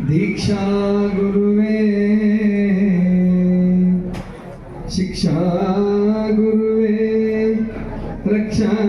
दीक्षा गुरुवे। शिक्षा गुरुवे। रक्षा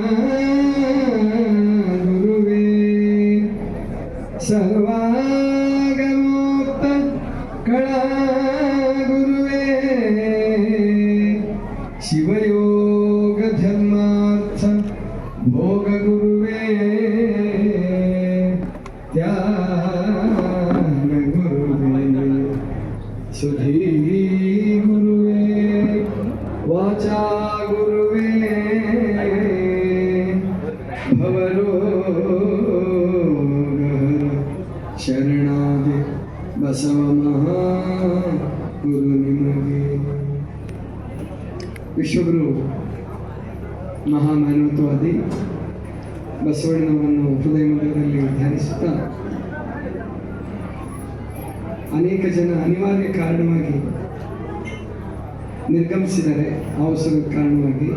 ಮಹಾಮಾನವತ್ವವಾದಿ ಬಸವಣ್ಣನವನ್ನು ಹೃದಯ ಮಂದಿರದಲ್ಲಿ ಧ್ಯಾನಿಸುತ್ತಾ ಅನೇಕ ಜನ ಅನಿವಾರ್ಯ ಕಾರಣವಾಗಿ ನಿರ್ಗಮಿಸಿದರೆ ಅವಸರದ ಕಾರಣವಾಗಿ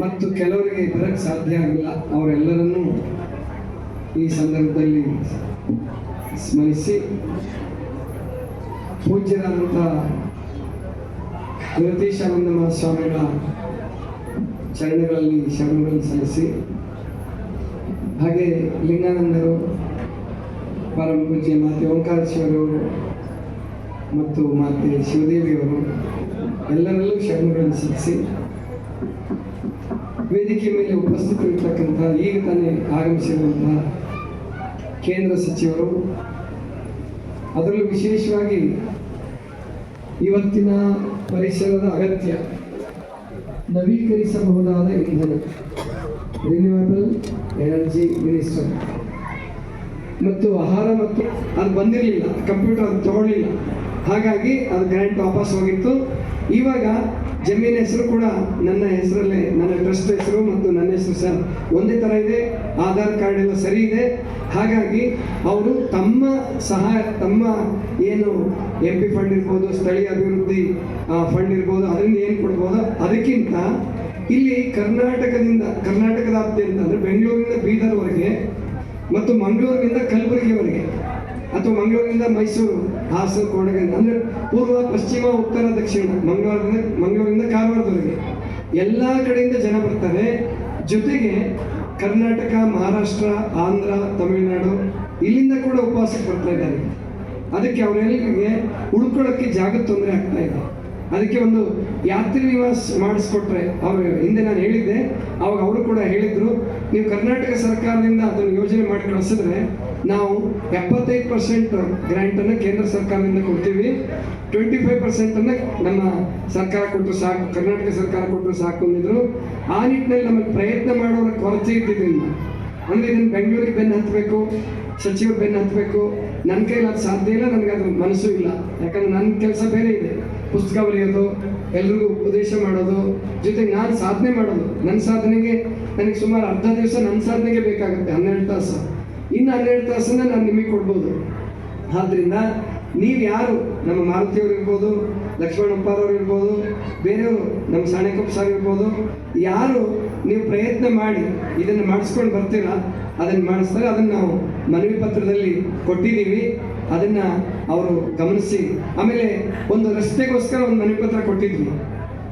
ಮತ್ತು ಕೆಲವರಿಗೆ ಬರಕ್ಕೆ ಸಾಧ್ಯ ಆಗಿಲ್ಲ, ಅವರೆಲ್ಲರನ್ನೂ ಈ ಸಂದರ್ಭದಲ್ಲಿ ಸ್ಮರಿಸಿ ಪೂಜ್ಯರಾದಂಥ ಜ್ಯೋತಿಷಾನಂದ ಮಹಾಸ್ವಾಮಿಗಳ ಚರಣಗಳಲ್ಲಿ ಶರಣಗಳನ್ನು ಸಲ್ಲಿಸಿ. ಹಾಗೆ ಲಿಂಗಾನಂದರು ಪರಮ ಪೂಜ್ಯ ಮಾತೆ ಓಂಕಾರೇಶ್ವರವರು ಮತ್ತು ಮಾತೆ ಶಿವದೇವಿಯವರು ಎಲ್ಲರಲ್ಲೂ ಶರಣಗಳನ್ನು ಸಲ್ಲಿಸಿ. ವೇದಿಕೆ ಮೇಲೆ ಉಪಸ್ಥಿತರಿರ್ತಕ್ಕಂಥ ಈಗ ತಾನೇ ಆಗಮಿಸಿರುವಂತಹ ಕೇಂದ್ರ ಸಚಿವರು, ಅದರಲ್ಲೂ ವಿಶೇಷವಾಗಿ ಇವತ್ತಿನ ಪರಿಸರದ ಅಗತ್ಯ. ನವೀಕರಿಸಬಹುದಾದ ಇಂಧನ ರಿನ್ಯೂವಬಲ್ ಎನರ್ಜಿ ಮಿನಿಸ್ಟರ್. ಮತ್ತು ಆಹಾರ ಮತ್ತು ಅದು ಬಂದಿರಲಿಲ್ಲ, ಕಂಪ್ಯೂಟರ್ ಅದು ತಗೊಳ್ಳಿಲ್ಲ. ಹಾಗಾಗಿ ಅದು ಗ್ರ್ಯಾಂಟ್ ವಾಪಸ್ ಹೋಗಿತ್ತು. ಇವಾಗ ಜಮೀನ್ ಹೆಸರು ಕೂಡ ನನ್ನ ಹೆಸರಲ್ಲೇ, ನನ್ನ ಟ್ರಸ್ಟ್ ಹೆಸರು ಮತ್ತು ನನ್ನ ಹೆಸರು ಸರ್ ಒಂದೇ ಥರ ಇದೆ. ಆಧಾರ್ ಕಾರ್ಡ್ ಎಲ್ಲ ಸರಿ ಇದೆ. ಹಾಗಾಗಿ ಅವರು ತಮ್ಮ ಸಹಾಯ, ತಮ್ಮ ಏನು ಎಂ ಪಿ ಫಂಡ್ ಇರ್ಬೋದು, ಸ್ಥಳೀಯ ಅಭಿವೃದ್ಧಿ ಫಂಡ್ ಇರ್ಬೋದು, ಅದರಿಂದ ಏನು ಕೊಡ್ಬೋದು? ಅದಕ್ಕಿಂತ ಇಲ್ಲಿ ಕರ್ನಾಟಕದಿಂದ, ಕರ್ನಾಟಕದಾದ್ಯಂತ ಅಂದರೆ ಬೆಂಗಳೂರಿನಿಂದ ಬೀದರ್ವರೆಗೆ ಮತ್ತು ಮಂಗಳೂರಿನಿಂದ ಕಲಬುರಗಿವರೆಗೆ ಅಥವಾ ಮಂಗಳೂರಿನಿಂದ ಮೈಸೂರು, ಹಾಸನ ಕೊಡಗು ಅಂದರೆ ಪೂರ್ವ, ಪಶ್ಚಿಮ, ಉತ್ತರ, ದಕ್ಷಿಣ, ಮಂಗಳೂರಿನಿಂದ ಮಂಗಳೂರಿನಿಂದ ಕಾರವಾರದವರೆಗೆ. ಎಲ್ಲ ಕಡೆಯಿಂದ ಜನ ಬರ್ತಾರೆ. ಜೊತೆಗೆ ಕರ್ನಾಟಕ, ಮಹಾರಾಷ್ಟ್ರ, ಆಂಧ್ರ, ತಮಿಳುನಾಡು ಇಲ್ಲಿಂದ ಕೂಡ ಉಪವಾಸಕ್ಕೆ ಬರ್ತಾ ಇದ್ದಾರೆ. ಅದಕ್ಕೆ ಅವರೆಲ್ಲರಿಗೆ ಉಳ್ಕೊಳ್ಳೋಕ್ಕೆ ಜಾಗ ತೊಂದರೆ ಆಗ್ತಾ ಇದೆ. ಅದಕ್ಕೆ ಒಂದು ಯಾತ್ರಿ ನಿವಾಸ್ ಮಾಡಿಸ್ಕೊಟ್ರೆ, ಅವರು ಹಿಂದೆ ನಾನು ಹೇಳಿದ್ದೆ, ಅವಾಗ ಅವರು ಕೂಡ ಹೇಳಿದ್ರು, ನೀವು ಕರ್ನಾಟಕ ಸರ್ಕಾರದಿಂದ ಅದನ್ನು ಯೋಜನೆ ಮಾಡಿ ಕಳಿಸಿದ್ರೆ ನಾವು ಎಪ್ಪತ್ತೈದು ಪರ್ಸೆಂಟ್ ಗ್ರ್ಯಾಂಟನ್ನು ಕೇಂದ್ರ ಸರ್ಕಾರದಿಂದ ಕೊಡ್ತೀವಿ. ಟ್ವೆಂಟಿ ಫೈವ್ ಪರ್ಸೆಂಟನ್ನು ನಮ್ಮ ಸರ್ಕಾರ ಕೊಟ್ಟರು ಸಾಕು, ಕರ್ನಾಟಕ ಸರ್ಕಾರ ಕೊಟ್ಟರು ಸಾಕು ಅಂದಿದ್ರು. ಆ ನಿಟ್ಟಿನಲ್ಲಿ ನಮಗೆ ಪ್ರಯತ್ನ ಮಾಡೋರ ಕೊರತೆ ಇದ್ದಿದ್ದರಿಂದ ಅಂದರೆ ಇದನ್ನು ಬೆಂಗಳೂರಿಗೆ ಬೆನ್ನು ಹತ್ತಬೇಕು ಸಚಿವರು ಬೆನ್ನು ಹತ್ತಬೇಕು ನನ್ನ ಕೈಲಿ ಅದು ಸಾಧ್ಯ ಇಲ್ಲ, ನನಗೆ ಅದ್ರ ಮನಸ್ಸು ಇಲ್ಲ. ಯಾಕಂದ್ರೆ ನನ್ನ ಕೆಲಸ ಬೇರೆ ಇದೆ. ಪುಸ್ತಕ ಬರೆಯೋದು, ಎಲ್ರಿಗೂ ಉಪದೇಶ ಮಾಡೋದು, ಜೊತೆಗೆ ನಾನು ಸಾಧನೆ ಮಾಡೋದು. ನನ್ನ ಸಾಧನೆಗೆ ನನಗೆ ಸುಮಾರು ಅರ್ಧ ದಿವಸ ನನ್ನ ಸಾಧನೆಗೆ ಬೇಕಾಗುತ್ತೆ, ಹನ್ನೆರಡು ತಾಸು. ಇನ್ನು ಹನ್ನೆರಡು ತಾಸನ್ನ ನಾನು ನಿಮಗೆ ಕೊಡ್ಬೋದು. ಆದ್ರಿಂದ ನೀವು ಯಾರು? ನಮ್ಮ ಮಾರುತಿಯವರು ಇರ್ಬೋದು ಲಕ್ಷ್ಮಣಪ್ಪರವ್ರು ಇರ್ಬೋದು, ಬೇರೆಯವರು, ನಮ್ಮ ಸಾಣೆಕೊಪ್ಪ ಸರ್ ಇರ್ಬೋದು, ಯಾರು ನೀವು ಪ್ರಯತ್ನ ಮಾಡಿ ಇದನ್ನು ಮಾಡಿಸ್ಕೊಂಡು ಬರ್ತೀರಾ? ಅದನ್ನು ಮಾಡಿಸ್ತಾರೆ ಅದನ್ನು ನಾವು ಮನವಿ ಪತ್ರದಲ್ಲಿ ಕೊಟ್ಟಿದ್ದೀವಿ. ಅದನ್ನು ಅವರು ಗಮನಿಸಿ. ಆಮೇಲೆ ಒಂದು ರಸ್ತೆಗೋಸ್ಕರ ಒಂದು ಮನವಿ ಪತ್ರ ಕೊಟ್ಟಿದ್ವಿ.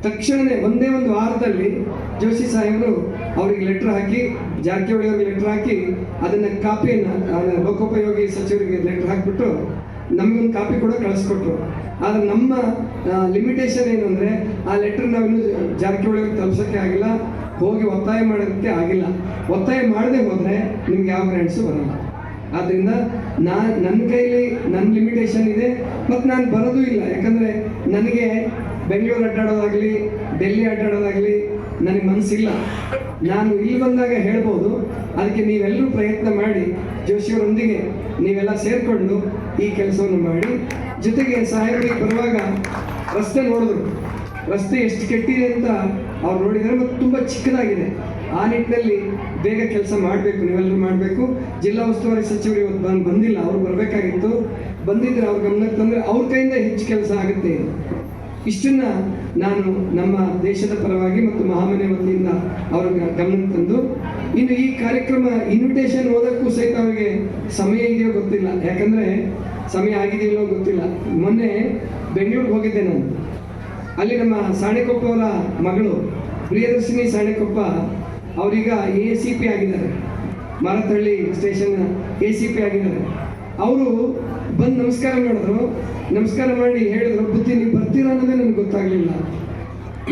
ತಕ್ಷಣವೇ ಒಂದೇ ಒಂದು ವಾರದಲ್ಲಿ ಜೋಶಿ ಸಾಹೇಬರು ಅವರಿಗೆ ಲೆಟ್ರ್ ಹಾಕಿ, ಜಾರಕಿಹೊಳಿ ಅವರಿಗೆ ಲೆಟ್ರ್ ಹಾಕಿ ಅದನ್ನು ಕಾಪಿಯನ್ನು ಲೋಕೋಪಯೋಗಿ ಸಚಿವರಿಗೆ ಲೆಟ್ರ್ ಹಾಕಿಬಿಟ್ಟು ನಮಗೊಂದು ಕಾಪಿ ಕೂಡ ಕಳಿಸ್ಕೊಟ್ರು. ಆದರೆ ನಮ್ಮ ಲಿಮಿಟೇಷನ್ ಏನು ಅಂದರೆ ಆ ಲೆಟ್ರ್ ನಾವಿನ್ನೂ ಜಾರಕಿಹೊಳಿ ತಲುಪ್ಸೋಕ್ಕೆ ಆಗಿಲ್ಲ. ಹೋಗಿ ಒತ್ತಾಯ ಮಾಡೋದಕ್ಕೆ ಆಗಿಲ್ಲ. ಒತ್ತಾಯ ಮಾಡದೆ ಹೋದರೆ ನಿಮ್ಗೆ ಯಾವ ಗ್ರ್ಯಾಂಡ್ಸು ಬರಲ್ಲ. ಆದ್ದರಿಂದ ನಾ ನನ್ನ ಕೈಲಿ ನನ್ನ ಲಿಮಿಟೇಷನ್ ಇದೆ, ಮತ್ತು ನಾನು ಬರೋದು ಇಲ್ಲ. ಯಾಕಂದರೆ ನನಗೆ ಬೆಂಗಳೂರು ಅಡ್ಡಾಡೋದಾಗಲಿ, ಡೆಲ್ಲಿ ಅಡ್ಡಾಡೋದಾಗಲಿ ನನಗೆ ಮನಸ್ಸಿಲ್ಲ. ನಾನು ಇಲ್ಲಿ ಬಂದಾಗ ಹೇಳ್ಬೋದು, ಅದಕ್ಕೆ ನೀವೆಲ್ಲರೂ ಪ್ರಯತ್ನ ಮಾಡಿ, ಜೋಶಿಯವರೊಂದಿಗೆ ನೀವೆಲ್ಲ ಸೇರಿಕೊಂಡು ಈ ಕೆಲಸವನ್ನು ಮಾಡಿ. ಜೊತೆಗೆ ಸಾಹೇಬರಿಗೆ ಬರುವಾಗ ರಸ್ತೆ ನೋಡಿದ್ರು. ರಸ್ತೆ ಎಷ್ಟು ಕೆಟ್ಟಿದೆ ಅಂತ ಅವ್ರು ನೋಡಿದರೆ ಮತ್ತು ತುಂಬ ಚಿಕ್ಕದಾಗಿದೆ. ಆ ನಿಟ್ಟಿನಲ್ಲಿ ಬೇಗ ಕೆಲಸ ಮಾಡಬೇಕು, ನೀವೆಲ್ಲರೂ ಮಾಡಬೇಕು. ಜಿಲ್ಲಾ ಉಸ್ತುವಾರಿ ಸಚಿವರು ಇವತ್ತು ಬಂದು ಬಂದಿಲ್ಲ, ಅವ್ರು ಬರಬೇಕಾಗಿತ್ತು. ಬಂದಿದ್ದರೆ ಅವ್ರ ಗಮನಕ್ಕೆ ತಂದರೆ ಅವ್ರ ಕೈಯಿಂದ ಹೆಚ್ಚು ಕೆಲಸ ಆಗುತ್ತೆ. ಇಷ್ಟನ್ನ ನಾನು ನಮ್ಮ ದೇಶದ ಪರವಾಗಿ ಮತ್ತು ಮಹಾಮನೆ ವತಿಯಿಂದ ಅವರ ಗಮನ ತಂದು, ಇನ್ನು ಈ ಕಾರ್ಯಕ್ರಮ ಇನ್ವಿಟೇಷನ್ ಓದಕ್ಕೂ ಸಹಿತ ಅವರಿಗೆ ಸಮಯ ಇದೆಯೋ ಗೊತ್ತಿಲ್ಲ. ಯಾಕಂದ್ರೆ ಸಮಯ ಆಗಿದೆಯೋ ಗೊತ್ತಿಲ್ಲ. ಮೊನ್ನೆ ಬೆಂಗಳೂರಿಗೆ ಹೋಗಿದ್ದೆ ನಾನು. ಅಲ್ಲಿ ನಮ್ಮ ಸಾಣೆಕೊಪ್ಪ ಅವರ ಮಗಳು, ಪ್ರಿಯದರ್ಶಿನಿ ಸಾಣೆಕೊಪ್ಪ, ಅವರೀಗ ಎ ಸಿ ಪಿ ಆಗಿದ್ದಾರೆ. Marathahalli station A C P ಆಗಿದ್ದಾರೆ. ಅವರು ಬಂದು ನಮಸ್ಕಾರ ಮಾಡಿದ್ರು. ನಮಸ್ಕಾರ ಮಾಡಿ ಹೇಳಿದ್ರು ಬುದ್ಧಿ ನೀವು ಬರ್ತೀರಾ ಅನ್ನೋದೇ ನನಗೆ ಗೊತ್ತಾಗಲಿಲ್ಲ.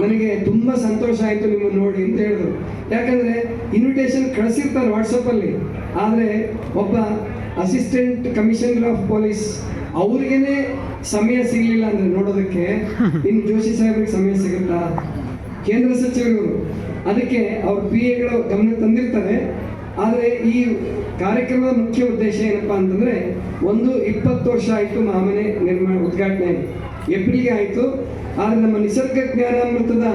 ನನಗೆ ತುಂಬ ಸಂತೋಷ ಆಯಿತು ನಿಮ್ಮನ್ನು ನೋಡಿ ಅಂತ ಹೇಳಿದ್ರು. ಯಾಕಂದರೆ ಇನ್ವಿಟೇಷನ್ ಕಳಿಸಿರ್ತಾರೆ ವಾಟ್ಸಪ್ಪಲ್ಲಿ ಆದರೆ ಒಬ್ಬ ಅಸಿಸ್ಟೆಂಟ್ ಕಮಿಷನರ್ ಆಫ್ ಪೊಲೀಸ್ ಅವ್ರಿಗೇನೆ ಸಮಯ ಸಿಗಲಿಲ್ಲ ಅಂದರೆ ನೋಡೋದಕ್ಕೆ. ಇನ್ನು ಜೋಶಿ ಸಾಹೇಬ್ರಿಗೆ ಸಮಯ ಸಿಗುತ್ತಾ? ಕೇಂದ್ರ ಸಚಿವರು. ಅದಕ್ಕೆ ಅವ್ರ ಪಿ ಎಗಳು ಗಮನ ತಂದಿರ್ತಾರೆ. ಆದರೆ ಈ ಕಾರ್ಯಕ್ರಮದ ಮುಖ್ಯ ಉದ್ದೇಶ ಏನಪ್ಪಾ ಅಂತಂದ್ರೆ ಒಂದು ಇಪ್ಪತ್ತು ವರ್ಷ ಆಯಿತು ಮಹಾಮನೆ ನಿರ್ಮಾಣ ಉದ್ಘಾಟನೆ ಏಪ್ರಿಲ್ಗೆ ಆಯಿತು. ಆದರೆ ನಮ್ಮ ನಿಸರ್ಗ ಜ್ಞಾನಾಮೃತದ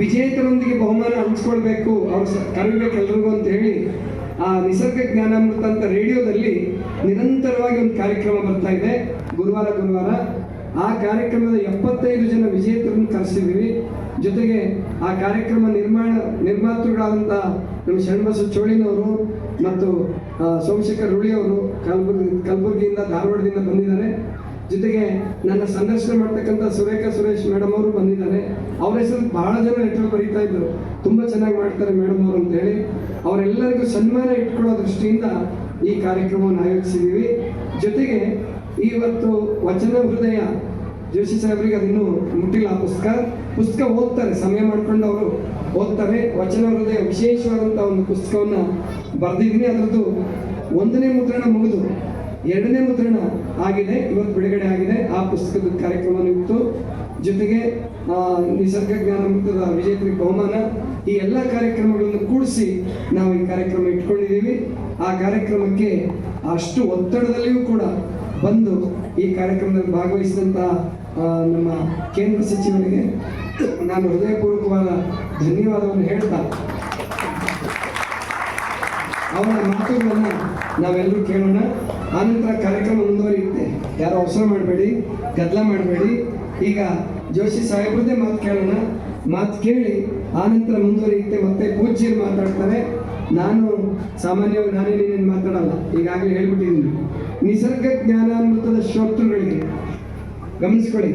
ವಿಜೇತರೊಂದಿಗೆ ಬಹುಮಾನ ಹಂಚ್ಕೊಳ್ಬೇಕು, ಅವ್ರು ಕರಿಬೇಕು ಎಲ್ರಿಗೂ ಅಂತ ಹೇಳಿ ಆ ನಿಸರ್ಗ ಜ್ಞಾನಾಮೃತ ಅಂತ ರೇಡಿಯೋದಲ್ಲಿ ನಿರಂತರವಾಗಿ ಒಂದು ಕಾರ್ಯಕ್ರಮ ಬರ್ತಾ ಇದೆ. ಗುರುವಾರ ಗುರುವಾರ ಆ ಕಾರ್ಯಕ್ರಮದ ಎಪ್ಪತ್ತೈದು ಜನ ವಿಜೇತರನ್ನು ಕರೆಸಿದ್ದೀವಿ. ಜೊತೆಗೆ ಆ ಕಾರ್ಯಕ್ರಮ ನಿರ್ಮಾಣ ನಿರ್ಮಾತೃಗಳಾದಂಥ ನಮ್ಮ ಶರಣಬಸವ ಚೋಳಿನವರು ಮತ್ತು ಸೋಮಶೇಖರ್ ರುಳಿ ಅವರು ಕಲಬುರ್ಗಿ, ಕಲಬುರಗಿಯಿಂದ ಧಾರವಾಡದಿಂದ ಬಂದಿದ್ದಾರೆ. ಜೊತೆಗೆ ನನ್ನ ಸಂದರ್ಶನ ಮಾಡ್ತಕ್ಕಂಥ ಸುರೇಖಾ ಸುರೇಶ್ ಮೇಡಮ್ ಅವರು ಬಂದಿದ್ದಾರೆ. ಅವ್ರ ಹೆಸರು ಬಹಳ ಜನ ಲೆಟರ್ ಬರೀತಾ ಇದ್ರು ತುಂಬಾ ಚೆನ್ನಾಗಿ ಮಾಡ್ತಾರೆ ಮೇಡಮ್ ಅವರು ಅಂತ ಹೇಳಿ ಅವರೆಲ್ಲರಿಗೂ ಸನ್ಮಾನ ಇಟ್ಕೊಳ್ಳೋ ದೃಷ್ಟಿಯಿಂದ ಈ ಕಾರ್ಯಕ್ರಮವನ್ನು ಆಯೋಜಿಸಿದ್ದೀವಿ. ಜೊತೆಗೆ ಇವತ್ತು ವಚನ ಹೃದಯ ಜೋಶಿ ಸಾಹೇಬ್ರಿಗೆ ಅದಿನ್ನೂ ಮುಟ್ಟಿಲ್ಲ. ಆ ಪುಸ್ತಕ ಪುಸ್ತಕ ಓದ್ತಾರೆ ಸಮಯ ಮಾಡ್ಕೊಂಡು ಅವರು ಓದ್ತಾರೆ. ವಚನ ಹೃದಯ ವಿಶೇಷವಾದಂಥ ಒಂದು ಪುಸ್ತಕವನ್ನ ಬರೆದಿದ್ದೀನಿ. ಅದರದ್ದು ಒಂದನೇ ಮುದ್ರಣ ಮುಗಿದು ಎರಡನೇ ಮುದ್ರಣ ಆಗಿದೆ. ಇವತ್ತು ಬಿಡುಗಡೆ ಆಗಿದೆ. ಆ ಪುಸ್ತಕದ ಕಾರ್ಯಕ್ರಮ ಇತ್ತು ಜೊತೆಗೆ ನಿಸರ್ಗ ಜ್ಞಾನ ಮುಕ್ತದ ವಿಜೇತರಿಗೆ ಬಹುಮಾನ ಈ ಎಲ್ಲ ಕಾರ್ಯಕ್ರಮಗಳನ್ನು ಕೂಡಿಸಿ ನಾವು ಈ ಕಾರ್ಯಕ್ರಮ ಇಟ್ಕೊಂಡಿದ್ದೀವಿ. ಆ ಕಾರ್ಯಕ್ರಮಕ್ಕೆ ಅಷ್ಟು ಒತ್ತಡದಲ್ಲಿಯೂ ಕೂಡ ಬಂದು ಈ ಕಾರ್ಯಕ್ರಮದಲ್ಲಿ ಭಾಗವಹಿಸಿದಂಥ ಆ, ನಮ್ಮ ಕೇಂದ್ರ ಸಚಿವರಿಗೆ ನಾನು ಹೃದಯಪೂರ್ವಕವಾದ ಧನ್ಯವಾದವನ್ನು ಹೇಳ್ತಾ ಅವರ ಮಾತುಗಳನ್ನು ನಾವೆಲ್ಲರೂ ಕೇಳೋಣ. ಆನಂತರ ಕಾರ್ಯಕ್ರಮ ಮುಂದುವರಿಯುತ್ತೆ. ಯಾರು ಅವಸರ ಮಾಡಬೇಡಿ, ಗದ್ದಲ ಮಾಡಬೇಡಿ. ಈಗ ಜೋಶಿ ಸಾಹೇಬ್ರದ್ದೇ ಮಾತು ಕೇಳೋಣ. ಮಾತು ಕೇಳಿ ಆನಂತರ ಮುಂದುವರಿಯುತ್ತೆ. ಮತ್ತೆ ಪೂಜ್ಯರು ಮಾತಾಡ್ತಾರೆ. ನಾನು ಸಾಮಾನ್ಯವಾಗಿ ನಾನೇ ನೀನೇನು ಮಾತಾಡಲ್ಲ, ಈಗಾಗಲೇ ಹೇಳ್ಬಿಟ್ಟಿದ್ದೀನಿ. ನಿಸರ್ಗ ಜ್ಞಾನಾಮೃತದ ಶ್ರೋತೃಗಳಿಗೆ ಗಮನಿಸ್ಕೊಳ್ಳಿ.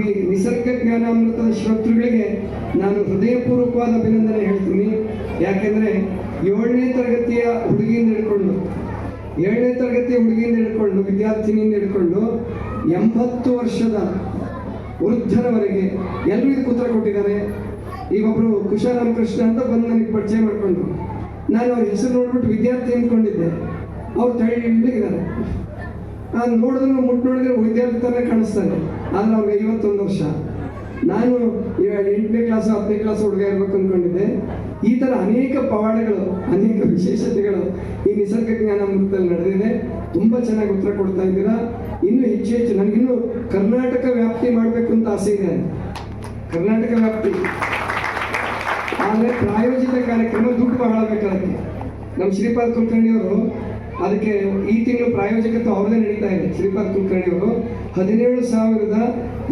ಈ ನಿಸರ್ಗ ಜ್ಞಾನಾಮೃತದ ಶ್ರೋತೃಗಳಿಗೆ ನಾನು ಹೃದಯಪೂರ್ವಕವಾದ ಅಭಿನಂದನೆ ಹೇಳ್ತೀನಿ. ಯಾಕೆಂದ್ರೆ ಏಳನೇ ತರಗತಿಯ ಹುಡುಗಿಯಿಂದ ಹಿಡ್ಕೊಂಡು, ಏಳನೇ ತರಗತಿಯ ಹುಡುಗಿಯಿಂದ ಹಿಡ್ಕೊಂಡು ವಿದ್ಯಾರ್ಥಿನಿಯಿಂದ ಹಿಡ್ಕೊಂಡು ಎಂಬತ್ತು ವರ್ಷದ ವೃದ್ಧರವರೆಗೆ ಎಲ್ಲರಿಗೂ ಉತ್ತರ ಕೊಟ್ಟಿದ್ದಾರೆ. ಈಗ ಒಬ್ರು ಕುಶಾರಾಮ್ ಕೃಷ್ಣ ಅಂತ ಬಂದು ನನಗೆ ಪರಿಚಯ ಮಾಡ್ಕೊಂಡ್ರು ನಾನು ಅವ್ರ ಹೆಸರು ನೋಡ್ಬಿಟ್ಟು ವಿದ್ಯಾರ್ಥಿ ಅಂದ್ಕೊಂಡಿದ್ದೆ. ಅವ್ರು ತಳ್ಳಿದ್ದಾರೆ ನಾನು ನೋಡಿದ್ರೆ ಮುಟ್ಟು ನೋಡಿದ್ರೆ ವಿದ್ಯಾರ್ಥಿನೇ ಕಾಣಿಸ್ತಾನೆ ಆದ್ರೆ ಅವ್ರಿಗೆ ಐವತ್ತೊಂದು ವರ್ಷ. ನಾನು ಎಂಟನೇ ಕ್ಲಾಸ್ ಹತ್ತನೇ ಕ್ಲಾಸ್ ಹುಡುಗ ಇರ್ಬೇಕು ಅಂದ್ಕೊಂಡಿದ್ದೆ ಈ ಥರ ಅನೇಕ ಪವಾಡಗಳು, ಅನೇಕ ವಿಶೇಷತೆಗಳು ಈ ನಿಸರ್ಗ ಜ್ಞಾನಾಮೃತದಲ್ಲಿ ನಡೆದಿದೆ. ತುಂಬ ಚೆನ್ನಾಗಿ ಉತ್ತರ ಕೊಡ್ತಾ ಇದ್ದೀರಾ. ಇನ್ನೂ ಹೆಚ್ಚು ಹೆಚ್ಚು ನನಗಿನ್ನೂ ಕರ್ನಾಟಕ ವ್ಯಾಪ್ತಿ ಮಾಡಬೇಕು ಅಂತ ಆಸೆ ಇದೆ. ಕರ್ನಾಟಕ ವ್ಯಾಪ್ತಿ. ಆದರೆ ಪ್ರಾಯೋಜಿತ ಕಾರ್ಯಕ್ರಮ ದುಡ್ಡು ಬಹಳ ಬೇಕಾಗುತ್ತೆ. ನಮ್ಮ ಶ್ರೀಪಾದ ಕುಲಕರ್ಣಿ ಅವರು ಅದಕ್ಕೆ ಈ ತಿಂಗಳು ಪ್ರಾಯೋಜಕತ್ವ ಅವ್ರದೇ ನಡೀತಾ ಇದೆ. ಶ್ರೀಪಾದ್ ಕುಲಕರ್ಣಿ ಅವರು ಹದಿನೇಳು ಸಾವಿರದ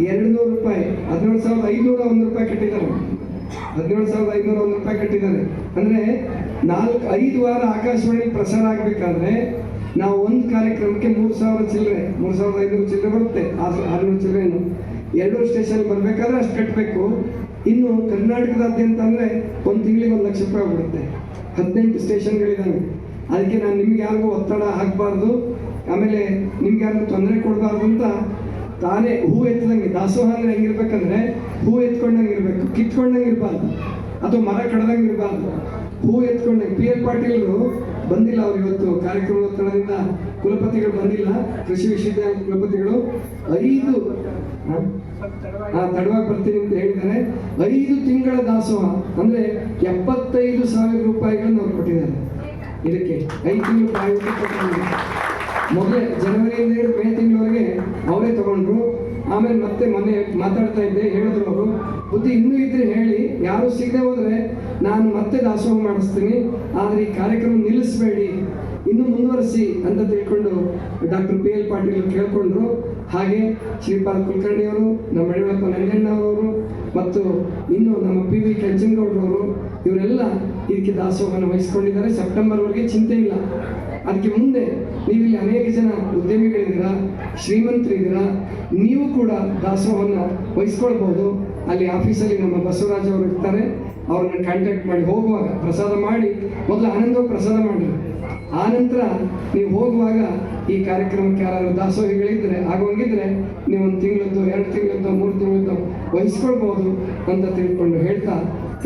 ಎರಡು ನೂರು ರೂಪಾಯಿ, ಹದಿನೇಳು ಸಾವಿರದ ಐನೂರ ಒಂದು ರೂಪಾಯಿ ಕಟ್ಟಿದ್ದಾರೆ. ಹದಿನೇಳು ಸಾವಿರದ ಐನೂರ ಒಂದು ರೂಪಾಯಿ ಕಟ್ಟಿದ್ದಾರೆ. ಅಂದ್ರೆ ನಾಲ್ಕು, ಐದು ವಾರ ಆಕಾಶವಾಣಿ ಪ್ರಸಾರ ಆಗಬೇಕಾದ್ರೆ ನಾವು ಒಂದು ಕಾರ್ಯಕ್ರಮಕ್ಕೆ ಮೂರು ಸಾವಿರ ಚಿಲ್ಲರೆ, ಮೂರು ಸಾವಿರದ ಐನೂರು ಚಿಲ್ಲರೆ ಬರುತ್ತೆ. ಆರು- ಆರುನೂರು ಚಿಲ್ಲರೆನು ಎರಡು ಸ್ಟೇಷನ್ ಬರಬೇಕಾದ್ರೆ ಅಷ್ಟು ಕಟ್ಟಬೇಕು ಇನ್ನು ಕರ್ನಾಟಕದಾದ್ಯಂತ ಅಂದರೆ ಒಂದು ತಿಂಗಳಿಗೆ ಒಂದು ಲಕ್ಷ ರೂಪಾಯಿ ಬರುತ್ತೆ ಹದಿನೆಂಟು ಸ್ಟೇಷನ್ಗಳಿದ್ದಾವೆ. ಅದಕ್ಕೆ ನಾನು ನಿಮ್ಗೆ ಯಾರಿಗೂ ಒತ್ತಡ ಹಾಕಬಾರ್ದು. ಆಮೇಲೆ ನಿಮ್ಗೆ ಯಾರಿಗೂ ತೊಂದರೆ ಕೊಡಬಾರ್ದು ಅಂತ ತಾನೇ ಹೂ ಎತ್ತದಂಗೆ ದಾಸೋಹ ಅಂದ್ರೆ ಹೆಂಗಿರ್ಬೇಕಂದ್ರೆ ಹೂ ಎತ್ಕೊಂಡಂಗೆ ಇರಬೇಕು. ಕಿತ್ಕೊಂಡಂಗೆ ಇರಬಾರ್ದು. ಅಥವಾ ಮರ ಕಡ್ದಂಗೆ ಇರಬಾರ್ದು. ಹೂ ಎತ್ಕೊಂಡಂಗೆ, ಪಿ ಎಲ್ ಪಾಟೀಲ್ರು ಬಂದಿಲ್ಲ ಅವ್ರು ಇವತ್ತು ಕಾರ್ಯಕ್ರಮ ಒತ್ತಡದಿಂದ. ಕುಲಪತಿಗಳು ಬಂದಿಲ್ಲ. ಕೃಷಿ ವಿಶ್ವವಿದ್ಯಾಲಯ ಕುಲಪತಿಗಳು. ಐದು ಆ, ತಡವಾಗಿ ಬರ್ತೀನಿ ಅಂತ ಹೇಳಿದ್ದಾರೆ. ಐದು ತಿಂಗಳ ದಾಸೋಹ, ಅಂದ್ರೆ ಎಪ್ಪತ್ತೈದು ಸಾವಿರ ರೂಪಾಯಿಗಳನ್ನ ಅವ್ರು ಕೊಟ್ಟಿದ್ದಾರೆ. ಇದಕ್ಕೆ ಐದು ತಿಂಗಳು ಪ್ರಾಯೋಗಿಕ. ಮೊದಲೇ ಜನವರಿಯಿಂದ ಹಿಡಿದು ಮೇ ತಿಂಗಳವರೆಗೆ ಅವರೇ ತಗೊಂಡ್ರು. ಆಮೇಲೆ ಮತ್ತೆ ಮೊನ್ನೆ ಮಾತಾಡ್ತಾ ಇದ್ದೆ, ಹೇಳಿದ್ರು ಅವರು. ಬುದ್ಧಿ ಇನ್ನೂ ಇದ್ರೆ ಹೇಳಿ, ಯಾರು ಸಿಗದೆ ಹೋದ್ರೆ ನಾನು ಮತ್ತೆ ದಾಸೋಹ ಮಾಡಿಸ್ತೀನಿ. ಆದರೆ ಈ ಕಾರ್ಯಕ್ರಮ ನಿಲ್ಲಿಸಬೇಡಿ. ಇನ್ನೂ ಮುಂದುವರಿಸಿ ಅಂತ ತಿಳ್ಕೊಂಡು ಡಾಕ್ಟರ್ ಪಿ ಎಲ್ ಪಾಟೀಲ್ ಕೇಳ್ಕೊಂಡ್ರು. ಹಾಗೆ ಶ್ರೀಪಾದ ಕುಲಕರ್ಣಿಯವರು, ನಮ್ಮ ಯಡಿಯೂರಪ್ಪ ನಂಜಣ್ಣವರು, ಮತ್ತು ಇನ್ನು ನಮ್ಮ ಪಿ ವಿ ಕೆಂಚನಗೌಡರವರು ಇವರೆಲ್ಲ ಇದಕ್ಕೆ ದಾಸೋಹವನ್ನು ವಹಿಸ್ಕೊಂಡಿದ್ದಾರೆ. ಸೆಪ್ಟೆಂಬರ್ವರೆಗೆ ಚಿಂತೆ ಇಲ್ಲ. ಅದಕ್ಕೆ ಮುಂದೆ ನೀವಿಲ್ಲಿ ಅನೇಕ ಜನ ಉದ್ಯಮಿಗಳಿದ್ದೀರಾ, ಶ್ರೀಮಂತರಿದ್ದೀರಾ, ನೀವು ಕೂಡ ದಾಸೋಹವನ್ನು ವಹಿಸ್ಕೊಳ್ಬಹುದು. ಅಲ್ಲಿ ಆಫೀಸಲ್ಲಿ ನಮ್ಮ ಬಸವರಾಜ್ ಅವರು ಇರ್ತಾರೆ. ಅವ್ರನ್ನ ಕಾಂಟ್ಯಾಕ್ಟ್ ಮಾಡಿ ಹೋಗುವಾಗ ಪ್ರಸಾದ ಮಾಡಿ, ಮೊದಲು ಆನಂದ ಪ್ರಸಾದ ಮಾಡಿ ಆನಂತರ ನಂತರ ನೀವು ಹೋಗುವಾಗ ಈ ಕಾರ್ಯಕ್ರಮಕ್ಕೆ ಯಾರು ದಾಸೋಹಿಗಳಿದ್ರೆ ಆಗೋಂಗಿದ್ರೆ ನೀವು ಒಂದು ತಿಂಗಳದ್ದು, ಎರಡು ತಿಂಗಳದ್ದು, ಮೂರು ತಿಂಗಳದ್ದು ವಹಿಸ್ಕೊಳ್ಬಹುದು ಅಂತ ತಿಳ್ಕೊಂಡು ಹೇಳ್ತಾ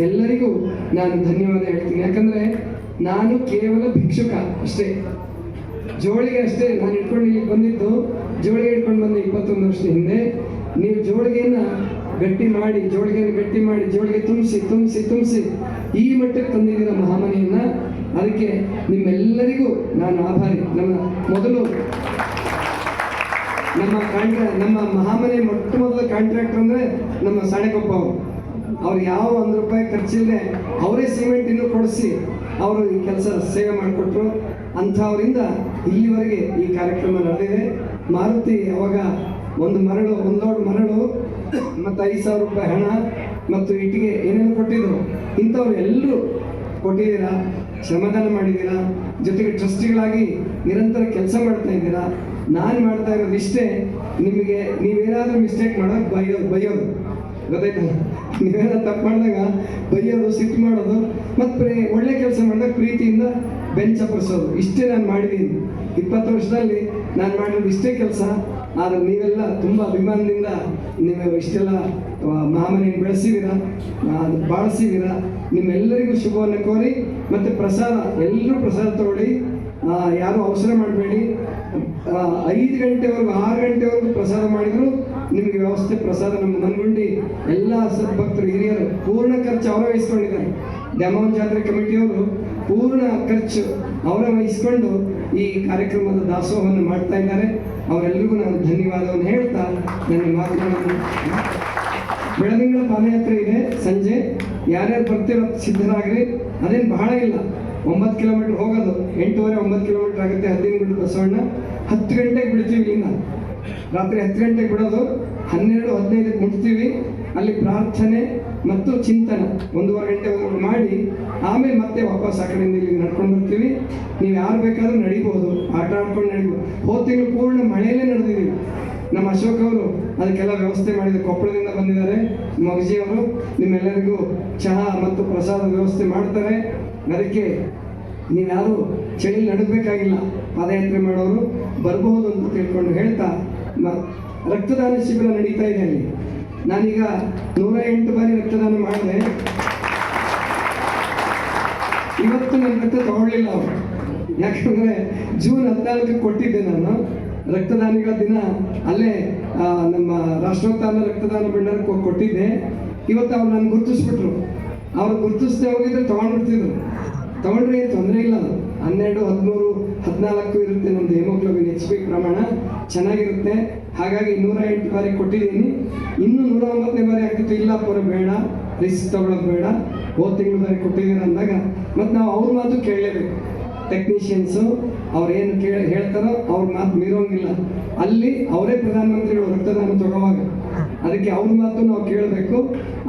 ಎಲ್ಲರಿಗೂ ನಾನು ಧನ್ಯವಾದ ಹೇಳ್ತೀನಿ. ಯಾಕಂದ್ರೆ ನಾನು ಕೇವಲ ಭಿಕ್ಷುಕ ಅಷ್ಟೇ. ಜೋಳಿಗೆ ಅಷ್ಟೇ ನಾನು ಇಟ್ಕೊಂಡು ಇಲ್ಲಿ ಬಂದಿದ್ದು, ಜೋಳಿಗೆ ಇಟ್ಕೊಂಡು ಬಂದೆ ಇಪ್ಪತ್ತೊಂದು ವರ್ಷದ ಹಿಂದೆ. ನೀವು ಜೋಳಿಗೆಯನ್ನ ಗಟ್ಟಿ ಮಾಡಿ, ಜೋಳಿಗೆಯನ್ನು ಗಟ್ಟಿ ಮಾಡಿ, ಜೋಳಿಗೆ ತುಂಬಿಸಿ ತುಂಬಿಸಿ ತುಂಬಿಸಿ ಈ ಮಟ್ಟಕ್ಕೆ ತಂದಿದ್ದೀರ ಮಹಾಮನೆಯನ್ನ, ಅದಕ್ಕೆ ನಿಮ್ಮೆಲ್ಲರಿಗೂ ನಾನು ಆಭಾರಿ. ನಮ್ಮ ಮೊದಲು ನಮ್ಮ ಕಾಂಟ್ರಾ, ನಮ್ಮ ಮಹಾಮನೆ ಮೊಟ್ಟ ಮೊದಲ ಕಾಂಟ್ರಾಕ್ಟರ್ ಅಂದ್ರೆ ನಮ್ಮ ಸಾಣೆಕೊಪ್ಪ ಅವರು. ಅವ್ರು ಯಾವ ಒಂದು ರೂಪಾಯಿ ಖರ್ಚಿಲ್ಲದೆ ಅವರೇ ಸಿಮೆಂಟ್ ಇನ್ನೂ ಕೊಡಿಸಿ ಅವರು ಈ ಕೆಲಸ ಸೇವೆ ಮಾಡಿಕೊಟ್ರು. ಅಂಥವರಿಂದ ಇಲ್ಲಿವರೆಗೆ ಈ ಕಾರ್ಯಕ್ರಮ ನಡೆದಿದೆ. ಮಾರುತಿ ಅವಾಗ ಒಂದು ಮರಳು ಒಂದು ಮರಳು ಮತ್ತು ಐದು ಸಾವಿರ ರೂಪಾಯಿ ಹಣ ಮತ್ತು ಇಟ್ಟಿಗೆ ಏನೇನು ಕೊಟ್ಟಿದ್ರು. ಇಂಥವ್ರು ಎಲ್ಲರೂ ಕೊಟ್ಟಿದ್ದೀರಾ? ಶ್ರಮದಾನ ಮಾಡಿದ್ದೀರಾ? ಜೊತೆಗೆ ಟ್ರಸ್ಟಿಗಳಾಗಿ ನಿರಂತರ ಕೆಲಸ ಮಾಡ್ತಾ ಇದ್ದೀರಾ? ನಾನು ಮಾಡ್ತಾ ಇರೋದು ಇಷ್ಟೇ ನಿಮಗೆ ನೀವೇನಾದರೂ ಮಿಸ್ಟೇಕ್ ಮಾಡೋದು ಬೈಯೋದು ಬೈಯೋದು ಗೊತ್ತಾಯ್ತಲ್ಲ? ನೀವೇನಾದ್ರು ತಪ್ಪು ಮಾಡಿದಾಗ ಬೈಯೋದು, ಸಿಟ್ಟು ಮಾಡೋದು ಮತ್ತು ಒಳ್ಳೆ ಕೆಲಸ ಮಾಡಿದಾಗ ಪ್ರೀತಿಯಿಂದ ಬೆಂಚ್ ಚಪ್ಪರಿಸೋದು ಇಷ್ಟೇ ನಾನು ಮಾಡಿದ್ದೀನಿ ಇಪ್ಪತ್ತು ವರ್ಷದಲ್ಲಿ ನಾನು ಮಾಡಿರೋದು ಇಷ್ಟೇ ಕೆಲಸ. ಆದರೆ ನೀವೆಲ್ಲ ತುಂಬ ಅಭಿಮಾನದಿಂದ ನೀವು ಇಷ್ಟೆಲ್ಲ ಮಾಮನಿಗೆ ಬೆಳೆಸಿದ್ದೀರಾ ಬಾಳಿಸಿದ್ದೀರಾ ನಿಮ್ಮೆಲ್ಲರಿಗೂ ಶುಭವನ್ನು ಕೋರಿ, ಮತ್ತು ಪ್ರಸಾದ, ಎಲ್ಲರೂ ಪ್ರಸಾದ ತಗೊಳ್ಳಿ. ಯಾರು ಅವಸರ ಮಾಡಬೇಡಿ. ಐದು ಗಂಟೆವರೆಗೂ, ಆರು ಗಂಟೆವರೆಗೂ ಪ್ರಸಾದ ಮಾಡಿದ್ರು. ನಿಮಗೆ ವ್ಯವಸ್ಥೆ, ಪ್ರಸಾದ, ನಮ್ಮ ಮನಗುಂಡಿ ಎಲ್ಲ ಸದ್ಭಕ್ತರು ಹಿರಿಯರು, ಪೂರ್ಣ ಖರ್ಚು ಅವರೇ ವಹಿಸ್ಕೊಂಡಿದ್ದಾರೆ. ದ್ಯಾಮೋಹನ್ ಜಾತ್ರೆ ಕಮಿಟಿಯವರು ಪೂರ್ಣ ಖರ್ಚು ಅವರೇ ವಹಿಸ್ಕೊಂಡು ಈ ಕಾರ್ಯಕ್ರಮದ ದಾಸೋಹವನ್ನು ಮಾಡ್ತಾ ಇದ್ದಾರೆ. ಅವರೆಲ್ಲರಿಗೂ ನಾನು ಧನ್ಯವಾದವನ್ನು ಹೇಳ್ತಾ ನನ್ನ ಮಾತುಗಳನ್ನು ಬೆಳದಿಂಗಳ ಪಾದಯಾತ್ರೆ ಇದೆ ಸಂಜೆ. ಯಾರ್ಯಾರು ಬರ್ತಿರೋ ಸಿದ್ಧರಾಗ್ರಿ. ಅದೇನು ಬಹಳ ಇಲ್ಲ. ಒಂಬತ್ತು ಕಿಲೋಮೀಟರ್ ಹೋಗೋದು. ಎಂಟೂವರೆ, ಒಂಬತ್ತು ಕಿಲೋಮೀಟರ್ ಆಗುತ್ತೆ ಹದಿನೈದು ಗಂಟೆ ಬಸವಣ್ಣ. ಹತ್ತು ಗಂಟೆಗೆ ಬಿಡ್ತೀವಿ ಇಲ್ಲಿಂದ. ರಾತ್ರಿ ಹತ್ತು ಗಂಟೆಗೆ ಬಿಡೋದು. ಹನ್ನೆರಡು, ಹದಿನೈದಕ್ಕೆ ಮುಟ್ತೀವಿ. ಅಲ್ಲಿ ಪ್ರಾರ್ಥನೆ ಮತ್ತು ಚಿಂತನ ಒಂದೂವರೆ ಗಂಟೆ ಮಾಡಿ, ಆಮೇಲೆ ಮತ್ತೆ ವಾಪಸ್ ಆ ಕಡೆಯಿಂದ ಇಲ್ಲಿ ನಡ್ಕೊಂಡು ಬರ್ತೀವಿ. ನೀವು ಯಾರು ಬೇಕಾದರೂ ನಡಿಬೋದು. ಆಟ ಆಡ್ಕೊಂಡು ನಡಿಬೋದು. ಹೋದ ಪೂರ್ಣ ಮಳೆಯಲ್ಲೇ ನಡೆದಿದ್ದೀವಿ. ನಮ್ಮ ಅಶೋಕ್ ಅವರು ಅದಕ್ಕೆಲ್ಲ ವ್ಯವಸ್ಥೆ ಮಾಡಿದ ಕೊಪ್ಪಳದಿಂದ ಬಂದಿದ್ದಾರೆ. ಮಗಜಿ ಅವರು ನಿಮ್ಮೆಲ್ಲರಿಗೂ ಚಹಾ ಮತ್ತು ಪ್ರಸಾದ ವ್ಯವಸ್ಥೆ ಮಾಡ್ತಾರೆ. ಅದಕ್ಕೆ ನೀವ್ಯಾರು ಚಳಿ ನಡಬೇಕಾಗಿಲ್ಲ. ಪಾದಯಾತ್ರೆ ಮಾಡೋರು ಬರಬಹುದು ಅಂತ ತಿಳ್ಕೊಂಡು ಹೇಳ್ತಾ ರಕ್ತದಾನ ಶಿಬಿರ ನಡೀತಾ ಇದೆ ಅಲ್ಲಿ. ನಾನೀಗ ನೂರ ಎಂಟು ಬಾರಿ ರಕ್ತದಾನ ಮಾಡಿದೆ. ಇವತ್ತು ನನ್ನ ರಕ್ತ ತಗೊಳ್ಳಿಲ್ಲ ಅವರು. ಯಾಕಂದ್ರೆ ಜೂನ್ ಹದಿನಾಲ್ಕು ಕೊಟ್ಟಿದ್ದೆ ನಾನು. ರಕ್ತದಾನಿಗಳ ದಿನ ಅಲ್ಲೇ ನಮ್ಮ ರಾಷ್ಟ್ರೋತ್ಥಾನ ರಕ್ತದಾನ ಭಂಡಾರಕ್ಕೆ ಹೋಗಿ ಕೊಟ್ಟಿದ್ದೆ. ಇವತ್ತು ಅವ್ರು ನನ್ನ ಗುರುತಿಸ್ಬಿಟ್ರು. ಅವ್ರು ಗುರುತಿಸ್ದೆ ಹೋಗಿದ್ರೆ ತಗೊಂಡ್ಬಿಡ್ತಿದ್ರು. ತಗೊಂಡ್ರೆ ಏನು ತೊಂದರೆ ಇಲ್ಲ. ಹನ್ನೆರಡು, ಹದಿಮೂರು ಹದಿನಾಲ್ಕು ಇರುತ್ತೆ ನಮ್ದು ಹೆಮೋಗ್ಲೋಬಿನ್ ಎಚ್ ಪಿ ಪ್ರಮಾಣ. ಚೆನ್ನಾಗಿರುತ್ತೆ. ಹಾಗಾಗಿ ನೂರ ಎಂಟು ಬಾರಿ ಕೊಟ್ಟಿದ್ದೀನಿ. ಇನ್ನೂ ನೂರ ಒಂಬತ್ತನೇ ಬಾರಿ ಆಗ್ತಿತ್ತು. ಇಲ್ಲ ಪೂರ ಬೇಡ. ರಿಸ್ಕ್ ತಗೊಳ್ಳೋದು ಬೇಡ. ಹೋದ ತಿಂಗಳು ಬಾರಿ ಕೊಟ್ಟಿದ್ದೀರ ಅಂದಾಗ ಮತ್ತು ನಾವು ಅವ್ರ ಮಾತು ಕೇಳಲೇಬೇಕು. ಟೆಕ್ನಿಷಿಯನ್ಸು ಅವ್ರು ಏನು ಕೇಳ, ಹೇಳ್ತಾರೋ ಅವ್ರ ಮಾತು ಮೀರೋಂಗಿಲ್ಲ. ಅಲ್ಲಿ ಅವರೇ ಪ್ರಧಾನಮಂತ್ರಿಗಳು, ರಕ್ತದಾನ ತಗೋವಾಗ ಅದಕ್ಕೆ ಅವ್ರ ಮಾತು ನಾವು ಕೇಳಬೇಕು.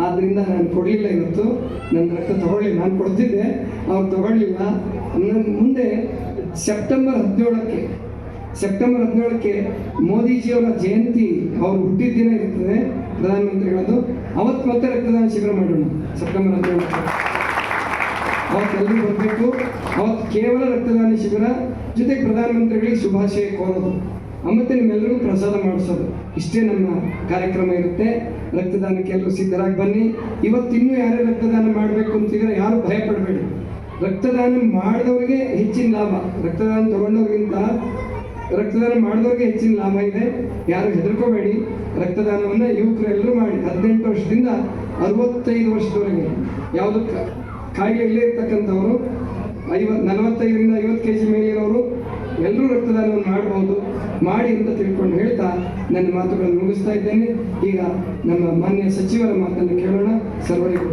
ಆದ್ದರಿಂದ ನಾನು ಕೊಡಲಿಲ್ಲ ಇವತ್ತು. ನನ್ನ ರಕ್ತ ತಗೊಳ್ಳಿ. ನಾನು ಕೊಡ್ತಿದ್ದೆ. ಅವ್ರು ತಗೊಳ್ಳಿಲ್ಲ ಮುಂದೆ ಸೆಪ್ಟೆಂಬರ್ ಹದಿನೇಳಕ್ಕೆ ಸೆಪ್ಟೆಂಬರ್ ಹದಿನೇಳಕ್ಕೆ ಮೋದಿಜಿಯವರ ಜಯಂತಿ ಅವರು ಹುಟ್ಟಿದ ದಿನ ಇರ್ತದೆ. ಪ್ರಧಾನಮಂತ್ರಿಗಳದ್ದು ಅವತ್ತು ಮತ್ತೆ ರಕ್ತದಾನ ಶಿಬಿರ ಮಾಡೋಣ. ಸೆಪ್ಟೆಂಬರ್ ಹದಿನೇಳಕ್ಕೆ. ಅವತ್ತೆಲ್ಲರೂ ಬರಬೇಕು. ಅವತ್ತು ಕೇವಲ ರಕ್ತದಾನ ಶಿಬಿರ ಜೊತೆಗೆ ಪ್ರಧಾನಮಂತ್ರಿಗಳಿಗೆ ಶುಭಾಶಯ ಕೋರೋದು. ಮತ್ತೆ ನಿಮ್ಮೆಲ್ಲರಿಗೂ ಪ್ರಸಾದ ಮಾಡಿಸೋದು. ಇಷ್ಟೇ ನಮ್ಮ ಕಾರ್ಯಕ್ರಮ ಇರುತ್ತೆ. ರಕ್ತದಾನಕ್ಕೆ ಎಲ್ಲರೂ ಸಿದ್ಧರಾಗಿ ಬನ್ನಿ. ಇವತ್ತು ಇನ್ನೂ ಯಾರೇ ರಕ್ತದಾನ ಮಾಡಬೇಕು ಅಂತಿದ್ರೆ ಯಾರು ಭಯ ಪಡಬೇಡಿ ರಕ್ತದಾನ ಮಾಡಿದವರಿಗೆ ಹೆಚ್ಚಿನ ಲಾಭ. ರಕ್ತದಾನ ತಗೊಂಡವ್ರಿಗಿಂತ ರಕ್ತದಾನ ಮಾಡಿದವ್ರಿಗೆ ಹೆಚ್ಚಿನ ಲಾಭ ಇದೆ. ಯಾರು ಹೆದರ್ಕೋಬೇಡಿ. ರಕ್ತದಾನವನ್ನು ಯುವಕರೆಲ್ಲರೂ ಮಾಡಿ. ಹದಿನೆಂಟು ವರ್ಷದಿಂದ ಅರವತ್ತೈದು ವರ್ಷದವರೆಗೆ. ಯಾವುದು ಕಾಯಿಲೆ ಇಲ್ಲೇ ಇರ್ತಕ್ಕಂಥವರು ಐವತ್ತು ನಲವತ್ತೈದರಿಂದ ಐವತ್ತು ಕೆ ಜಿ ಮೇಲಿರೋರು ಎಲ್ಲರೂ ರಕ್ತದಾನವನ್ನು ಮಾಡಬಹುದು ಮಾಡಿ ಅಂತ ತಿಳ್ಕೊಂಡು ಹೇಳ್ತಾ ನನ್ನ ಮಾತುಗಳನ್ನು ಮುಗಿಸ್ತಾ ಇದ್ದೇನೆ. ಈಗ ನಮ್ಮ ಮಾನ್ಯ ಸಚಿವರ ಮಾತನ್ನು ಕೇಳೋಣ. ಸರ್ವರಿಗೂ